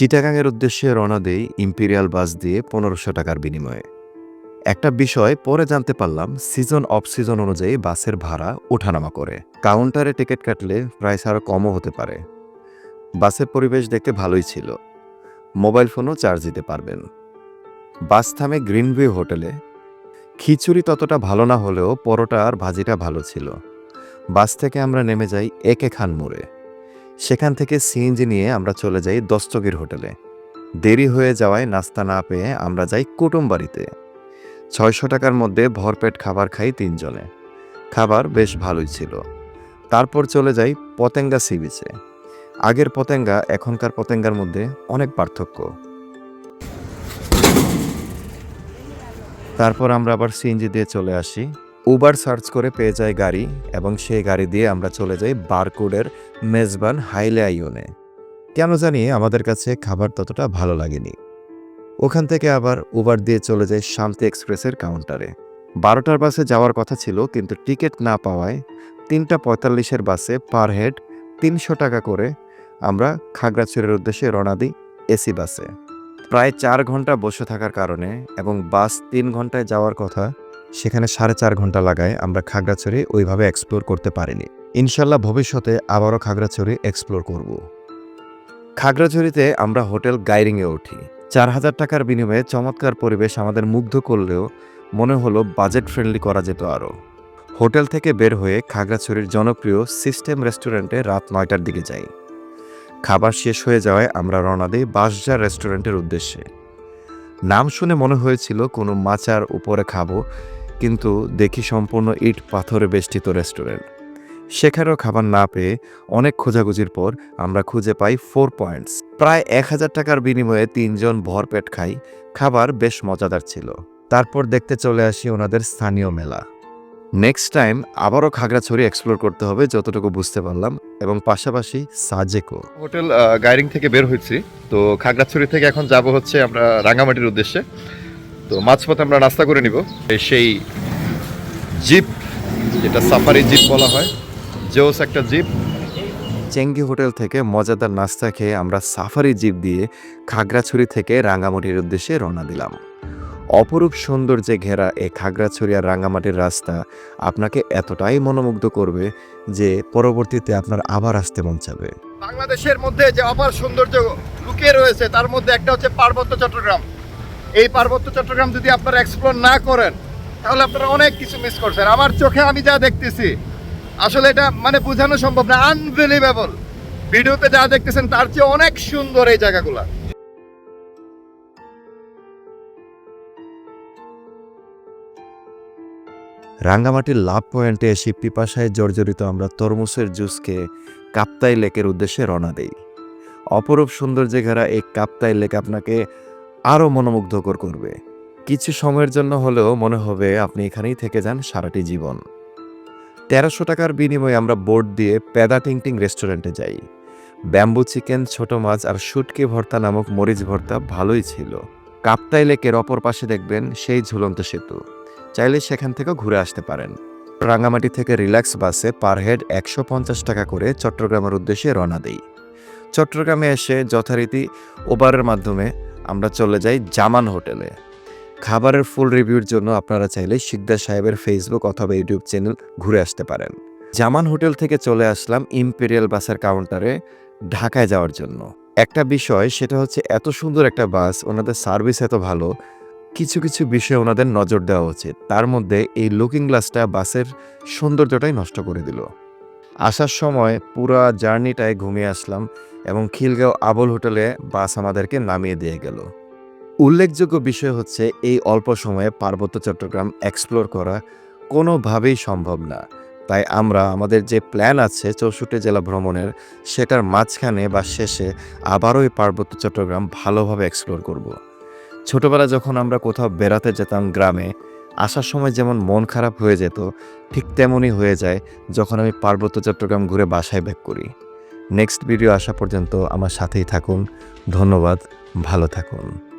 চিটাগাংয়ের উদ্দেশ্যে রওনা দেই ইম্পেরিয়াল বাস দিয়ে পনেরোশো টাকার বিনিময়ে। একটা বিষয় পরে জানতে পারলাম, সিজন, অফ সিজন অনুযায়ী বাসের ভাড়া ওঠানামা করে। কাউন্টারে টিকিট কাটলে প্রাইস আরও কমও হতে পারে। বাসের পরিবেশ দেখতে ভালোই ছিল। মোবাইল ফোনও চার্জ দিতে পারবেন। বাস থামে গ্রিনভিউ হোটেলে। খিচুড়ি ততটা ভালো না হলেও পরোটা আর ভাজিটা ভালো ছিল। বাস থেকে আমরা নেমে যাই একে খান মোড়ে। সেখান থেকে সিএনজি নিয়ে আমরা চলে যাই দস্তগীর হোটেলে। দেরি হয়ে যাওয়ায় নাস্তা না পেয়ে আমরা যাই কুটুম বাড়িতে ছয়শো টাকার মধ্যে ভরপেট খাবার খাই তিনজনে। খাবার বেশ ভালোই ছিল। তারপর চলে যাই পতেঙ্গা সি বিচে। আগের পতেঙ্গা, এখনকার পতেঙ্গার মধ্যে অনেক পার্থক্য। তারপর আমরা আবার সিএনজি দিয়ে চলে আসি। উবার সার্চ করে পেয়ে যাই গাড়ি এবং সেই গাড়ি দিয়ে আমরা চলে যাই বারকোডের মেজবান হাইলে আইওনে। কেন জানি আমাদের কাছে খাবার ততটা ভালো লাগেনি। ওখান থেকে আবার উবার দিয়ে চলে যাই শান্তি এক্সপ্রেসের কাউন্টারে। বারোটার বাসে যাওয়ার কথা ছিল, কিন্তু টিকিট না পাওয়ায় তিনটা পঁয়তাল্লিশের বাসে পার হেড তিনশো টাকা করে আমরা খাগড়াছড়ির উদ্দেশ্যে রওনা দিই এসি বাসে। প্রায় চার ঘণ্টা বসে থাকার কারণে এবং বাস তিন ঘন্টায় যাওয়ার কথা, সেখানে সাড়ে চার ঘণ্টা লাগায় আমরা খাগড়াছড়ি ওইভাবে এক্সপ্লোর করতে পারিনি। ইনশাল্লাহ ভবিষ্যতে আবারও খাগড়াছড়ি এক্সপ্লোর করব। খাগড়াছড়িতে আমরা হোটেল গাইরিংয়ে উঠি। চার হাজার টাকার বিনিময়ে চমৎকার পরিবেশ আমাদের মুগ্ধ করলেও মনে হলো বাজেট ফ্রেন্ডলি করা যেত আরও। হোটেল থেকে বের হয়ে খাগড়াছড়ির জনপ্রিয় সিস্টেম রেস্টুরেন্টে রাত নয়টার দিকে যাই। খাবার শেষ হয়ে যাওয়ায় আমরা রওনা দিই বাসজার রেস্টুরেন্টের উদ্দেশ্যে। নাম শুনে মনে হয়েছিল কোনো মাচার উপরে খাব, কিন্তু দেখি সম্পূর্ণ ইট পাথরে বেষ্টিত রেস্টুরেন্ট সেখানেও খাবার না পেয়ে অনেক খোঁজাখুঁজির পর আমরা খুঁজে পাই ফোর পয়েন্টস। প্রায় এক হাজার টাকার বিনিময়ে তিনজন ভরপেট খাই। খাবার বেশ মজাদার ছিল। তারপর দেখতে চলে আসি ওনাদের স্থানীয় মেলা। নেক্সট টাইম আবারও খাগড়াছড়ি এক্সপ্লোর করতে হবে যতটুকু বুঝতে পারলাম এবং পাশাপাশি সাজেকো। হোটেল গাইরিং থেকে বের হয়েছি। তো খাগড়াছড়ি থেকে এখন যাব হচ্ছে আমরা রাঙ্গামাটির উদ্দেশ্যে। তো মাঝপথে আমরা নাস্তা করে নিব। সেই জিপ, যেটা সাফারি জিপ বলা হয়। জোস একটা জিপ। চেঙ্গি হোটেল থেকে মজাদার নাস্তা খেয়ে আমরা সাফারি জিপ দিয়ে খাগড়াছড়ি থেকে রাঙ্গামাটির উদ্দেশ্যে রওনা দিলাম। অপরূপ সৌন্দর্যে ঘেরা এই খাগড়াছড়ি আর রাঙ্গামাটির রাস্তা আপনাকে এতটাই মনোমুগ্ধ করবে যে পরবর্তীতে আপনার আবার আসতে মন চাবে। বাংলাদেশের মধ্যে যে অপার সৌন্দর্য লুকিয়ে রয়েছে তার মধ্যে একটা হচ্ছে পার্বত্য চট্টগ্রাম। এই পার্বত্য চট্টগ্রাম যদি আপনারা এক্সপ্লোর না করেন তাহলে আপনারা অনেক কিছু মিস করছেন। আমার চোখে আমি যা দেখতেছি আসলে এটা মানে বোঝানো সম্ভব না আনবিলিভেবল ভিডিওতে যা দেখতেছেন, তার চেয়ে অনেক সুন্দর এই জায়গাগুলা। রাঙ্গামাটির লাভ পয়েন্টে এসে পিপাসায় জর্জরিত আমরা তরমুজের জুসকে কাপ্তাই লেকের উদ্দেশ্যে রওনা দেই। অপরূপ সৌন্দর্যে ঘেরা এই কাপ্তাই লেক আপনাকে আরও মনোমুগ্ধকর করবে। কিছু সময়ের জন্য হলেও মনে হবে আপনি এখানেই থেকে যান সারাটি জীবন। তেরোশো টাকার বিনিময়ে আমরা বোর্ড দিয়ে পেদা টিংটিং রেস্টুরেন্টে যাই। ব্যাম্বু চিকেন, ছোট মাছ আর শুটকি ভর্তা নামক মরিচ ভর্তা ভালোই ছিল। কাপ্তাই লেকের অপর পাশে দেখবেন সেই ঝুলন্ত সেতু। চাইলে সেখান থেকেও ঘুরে আসতে পারেন। রাঙ্গামাটি থেকে রিল্যাক্স বাসে পার হেড একশো পঞ্চাশ টাকা করে চট্টগ্রামের উদ্দেশ্যে রওনা দেই। চট্টগ্রামে এসে যথারীতি ওবারের মাধ্যমে আমরা চলে যাই জামান হোটেলে। খাবারের ফুল রিভিউর জন্য আপনারা চাইলে শিকদার সাহেবের ফেসবুক অথবা ইউটিউব চ্যানেল ঘুরে আসতে পারেন। জামান হোটেল থেকে চলে আসলাম ইম্পেরিয়াল বাসের কাউন্টারে ঢাকায় যাওয়ার জন্য। একটা বিষয়, সেটা হচ্ছে এত সুন্দর একটা বাস ওনাদের সার্ভিস এত ভালো, কিছু কিছু বিষয়ে ওনাদের নজর দেওয়া উচিত। তার মধ্যে এই লুকিং গ্লাসটা বাসের সৌন্দর্যটাই নষ্ট করে দিল। আসার সময় পুরা জার্নিটায় ঘুমিয়ে আসলাম এবং খিলগাঁও আবল হোটেলে বাস আমাদেরকে নামিয়ে দিয়ে গেল। উল্লেখযোগ্য বিষয় হচ্ছে এই অল্প সময়ে পার্বত্য চট্টগ্রাম এক্সপ্লোর করা কোনোভাবেই সম্ভব না। তাই আমরা আমাদের যে প্ল্যান আছে চৌষট্টি জেলা ভ্রমণের, সেটার মাঝখানে বা শেষে আবারও এই পার্বত্য চট্টগ্রাম ভালোভাবে এক্সপ্লোর করব। ছোটবেলা যখন আমরা কোথাও বেড়াতে যেতাম গ্রামে, আসার সময় যেমন মন খারাপ হয়ে যেত, ঠিক তেমনই হয়ে যায় যখন আমি পার্বত্য চট্টগ্রাম ঘুরে বাসায় ব্যাক করি। নেক্সট ভিডিও আসা পর্যন্ত আমার সাথেই থাকুন। ধন্যবাদ, ভালো থাকুন।